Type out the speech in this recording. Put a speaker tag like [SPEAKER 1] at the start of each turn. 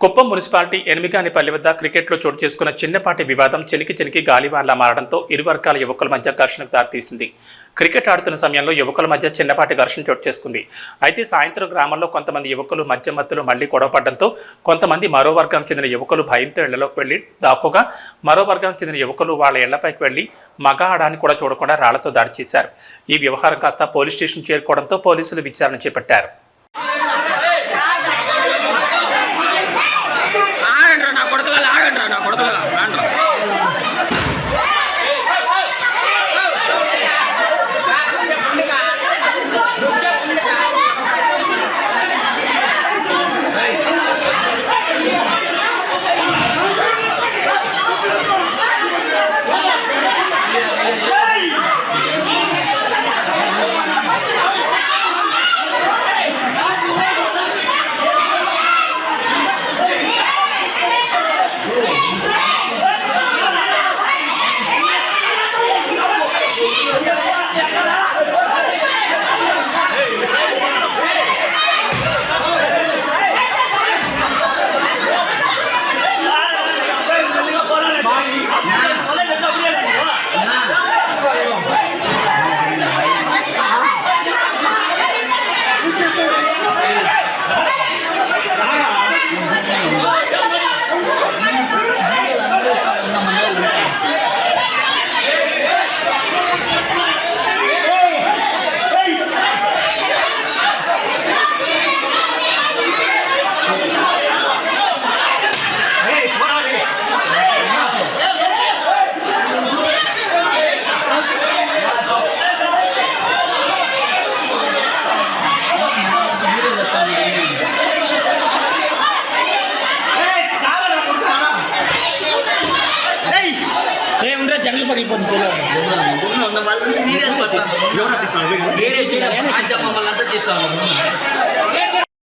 [SPEAKER 1] Kuppam municipality ఎనిమిగానిపల్లి వద్ద క్రికెట్లో చోటు చేసుకున్న చిన్నపాటి వివాదం చెనికి చెనికి గాలివాన్లా మారడంతో ఇరు వర్గాల యువకుల మధ్య ఘర్షణకు దారితీసింది. క్రికెట్ ఆడుతున్న సమయంలో యువకుల మధ్య చిన్నపాటి ఘర్షణ చోటు చేసుకుంది. అయితే సాయంత్రం గ్రామంలో కొంతమంది యువకులు మధ్య మధ్యలో మళ్ళీ గొడవపడడంతో కొంతమంది మరో వర్గానికి చెందిన యువకులు భయంతో ఇళ్ళలోకి వెళ్ళి దాక్కుగా మరో వర్గానికి చెందిన యువకులు వాళ్ళ ఇళ్ళపైకి వెళ్ళి మగ ఆడాన్ని కూడా చూడకుండా రాళ్ళతో దాడి చేశారు. ఈ వ్యవహారం కాస్త పోలీస్ స్టేషన్ చేరుకోవడంతో పోలీసులు విచారణ చేపట్టారు.
[SPEAKER 2] జంగల్ పగిలిపోతుంది. తెలియదు
[SPEAKER 3] వాళ్ళంతా వీడియో
[SPEAKER 2] వేడేసి
[SPEAKER 3] మమ్మల్ని అంతా తీస్తాను